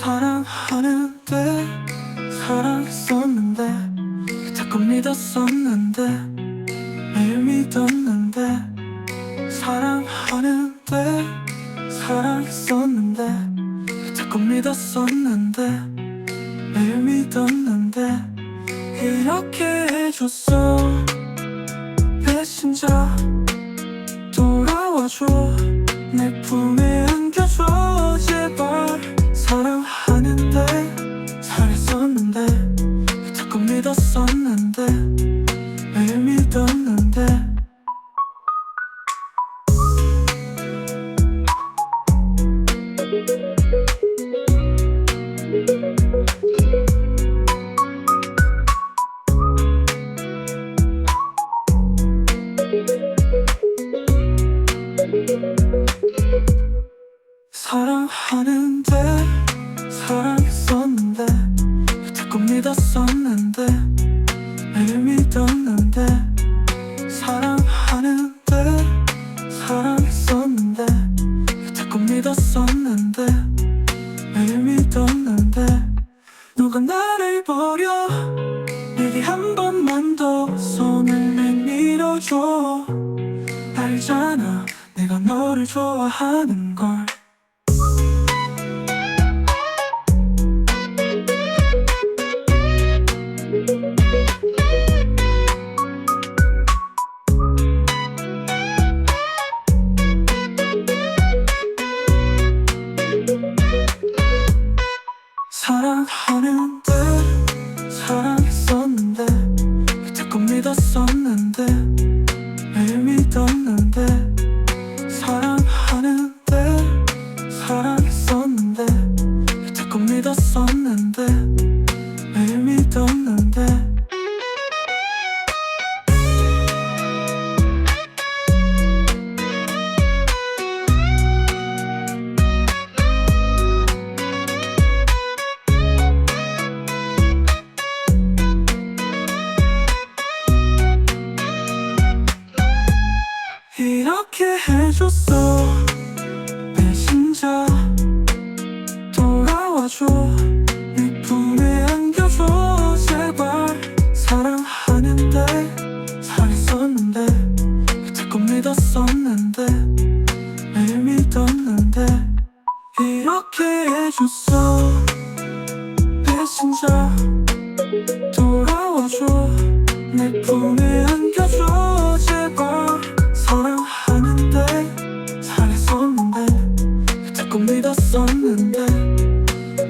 사랑하는데 사랑했었는데 자꾸 믿었었는데 매일 믿었는데 사랑하는데 사랑했었는데 자꾸 믿었었는데 매일 믿었는데 이렇게 해줬어. 배신자 돌아와줘. 내 품에 사랑하는데 사랑했었는데 자꾸 믿었었는데 누가 나를 버려. 내게 한 번만 더 손을 내밀어줘. 알잖아 내가 너를 좋아하는 믿었었는데 매일 믿었는데. 이렇게 해줬어 믿었었는데 매일 믿었는데 이렇게 해줬어. 배신자 돌아와줘. 내 품에 안겨줘. 제발 사랑하는데 잘했었는데 자꾸 믿었었는데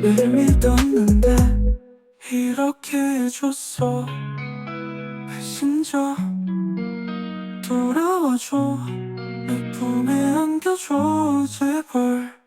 매일 믿었는데 이렇게 해줬어. 배신자 돌아 안겨줘. 내 품에 안겨줘 제발.